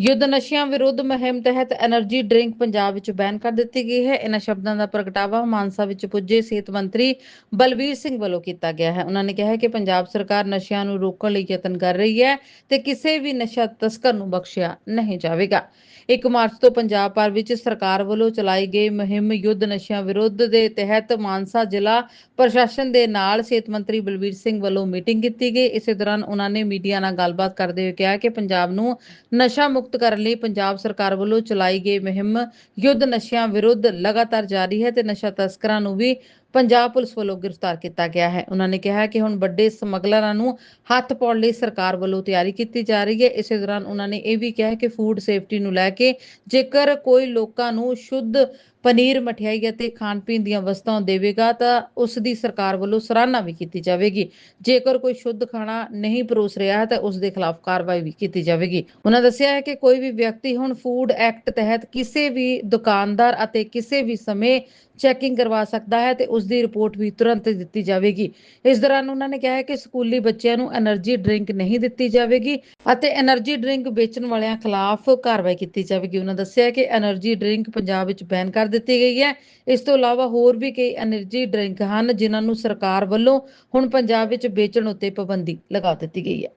ਯੁੱਧ ਨਸ਼ਿਆਂ ਵਿਰੁੱਧ ਮੁਹਿੰਮ ਤਹਿਤ એનર્ਜੀ ਡਰਿੰਕ ਪੰਜਾਬ ਵਿੱਚ ਬੈਨ ਕਰ ਦਿੱਤੀ ਗਈ ਹੈ। ਇਹਨਾਂ ਸ਼ਬਦਾਂ ਦਾ ਪ੍ਰਗਟਾਵਾ ਮਾਨਸਾ ਵਿੱਚ ਪੁੱਜੇ ਸਿਹਤ ਮੰਤਰੀ ਬਲਬੀਰ ਸਿੰਘ ਵੱਲੋਂ ਕੀਤਾ ਗਿਆ ਹੈ। ਉਹਨਾਂ ਨੇ ਕਿਹਾ ਕਿ ਪੰਜਾਬ ਸਰਕਾਰ ਨਸ਼ਿਆਂ ਨੂੰ ਰੋਕਣ ਲਈ ਯਤਨ ਕਰ ਰਹੀ ਹੈ ਤੇ ਕਿਸੇ ਵੀ ਨਸ਼ਾ ਤਸਕਰ ਨੂੰ ਬਖਸ਼ਿਆ ਨਹੀਂ ਜਾਵੇਗਾ। 1 ਮਾਰਚ ਤੋਂ ਪੰਜਾਬ ਭਰ ਵਿੱਚ ਸਰਕਾਰ ਵੱਲੋਂ ਚਲਾਈ ਗਈ ਮੁਹਿੰਮ ਯੁੱਧ ਨਸ਼ਿਆਂ ਵਿਰੁੱਧ ਦੇ ਤਹਿਤ ਮਾਨਸਾ ਜ਼ਿਲ੍ਹਾ ਪ੍ਰਸ਼ਾਸਨ ਦੇ ਨਾਲ ਸਿਹਤ ਮੰਤਰੀ ਬਲਬੀਰ ਸਿੰਘ ਵੱਲੋਂ ਮੀਟਿੰਗ ਕੀਤੀ ਗਈ। ਇਸੇ ਦੌਰਾਨ ਉਹਨਾਂ ਨੇ ਮੀਡੀਆ ਨਾਲ ਗੱਲਬਾਤ ਕਰਦੇ ਹੋਏ ਕਿਹਾ ਕਿ ਪੰਜਾਬ ਨੂੰ ਨਸ਼ਾ ਮੁਕਤ ਮੁਕਤ ਕਰਨ ਲਈ ਪੰਜਾਬ ਸਰਕਾਰ ਵੱਲੋਂ ਚਲਾਈ ਗਈ ਮੁਹਿੰਮ ਯੁੱਧ ਨਸ਼ਿਆਂ ਵਿਰੁੱਧ ਲਗਾਤਾਰ ਜਾਰੀ ਹੈ ਤੇ ਨਸ਼ਾ ਤਸਕਰਾਂ ਨੂੰ ਵੀ ਪੰਜਾਬ ਪੁਲਿਸ ਵੱਲੋਂ ਗ੍ਰਿਫਤਾਰ ਕੀਤਾ ਗਿਆ ਹੈ। ਉਹਨਾਂ ਨੇ ਕਿਹਾ ਕਿ ਹੁਣ ਵੱਡੇ ਸਮਗਲਰਾਂ ਨੂੰ ਹੱਥ ਪਾਉਣ ਲਈ ਸਰਕਾਰ ਵੱਲੋਂ ਤਿਆਰੀ ਕੀਤੀ ਜਾ ਰਹੀ ਹੈ। ਇਸੇ ਦੌਰਾਨ ਉਹਨਾਂ ਨੇ ਇਹ ਵੀ ਕਿਹਾ ਕਿ ਫੂਡ ਸੇਫਟੀ ਨੂੰ ਲੈ ਕੇ ਜੇਕਰ ਕੋਈ ਲੋਕਾਂ ਨੂੰ ਸ਼ੁੱਧ ਪਨੀਰ ਮਠਿਆਈ ਅਤੇ ਖਾਣ ਪੀਣ ਦੀਆਂ ਵਸਤਾਂ ਦੇਵੇਗਾ ਤਾਂ ਉਸ ਦੀ ਸਰਕਾਰ ਵੱਲੋਂ ਸਰਾਹਨਾ ਵੀ ਕੀਤੀ ਜਾਵੇਗੀ। ਜੇਕਰ ਕੋਈ ਸ਼ੁੱਧ ਖਾਣਾ ਨਹੀਂ ਪਰੋਸ ਰਿਹਾ ਹੈ ਤਾਂ ਉਸ ਦੇ ਖਿਲਾਫ ਕਾਰਵਾਈ ਵੀ ਕੀਤੀ ਜਾਵੇਗੀ। ਉਹਨਾਂ ਦੱਸਿਆ ਹੈ ਕਿ ਕੋਈ ਵੀ ਵਿਅਕਤੀ ਹੁਣ ਫੂਡ ਐਕਟ ਤਹਿਤ ਕਿਸੇ ਵੀ ਦੁਕਾਨਦਾਰ ਅਤੇ ਕਿਸੇ ਵੀ ਸਮੇਂ ਚੈਕਿੰਗ ਕਰਵਾ ਸਕਦਾ ਹੈ ਤੇ ਉਸ ਦੀ ਰਿਪੋਰਟ ਵੀ ਤੁਰੰਤ ਦਿੱਤੀ ਜਾਵੇਗੀ। ਇਸ ਦੌਰਾਨ ਉਹਨਾਂ ਨੇ ਕਿਹਾ ਕਿ ਸਕੂਲੀ ਬੱਚਿਆਂ ਨੂੰ એનર્ਜੀ ਡਰਿੰਕ ਨਹੀਂ ਦਿੱਤੀ ਜਾਵੇਗੀ ਅਤੇ એનર્ਜੀ ਡਰਿੰਕ ਵੇਚਣ ਵਾਲਿਆਂ ਖਿਲਾਫ ਕਾਰਵਾਈ ਕੀਤੀ ਜਾਵੇਗੀ। ਉਹਨਾਂ ਦੱਸਿਆ ਕਿ એનર્ਜੀ ਡਰਿੰਕ ਪੰਜਾਬ ਵਿੱਚ ਬੈਨ ਕਰ ਦਿੱਤੀ ਗਈ ਹੈ। ਇਸ ਤੋਂ ਇਲਾਵਾ ਹੋਰ ਵੀ ਕਈ એનર્ਜੀ ਡਰਿੰਕ ਹਨ ਜਿਨ੍ਹਾਂ ਨੂੰ ਸਰਕਾਰ ਵੱਲੋਂ ਹੁਣ ਪੰਜਾਬ ਵਿੱਚ ਵੇਚਣ ਉੱਤੇ ਪਾਬੰਦੀ ਲਗਾ ਦਿੱਤੀ ਗਈ ਹੈ।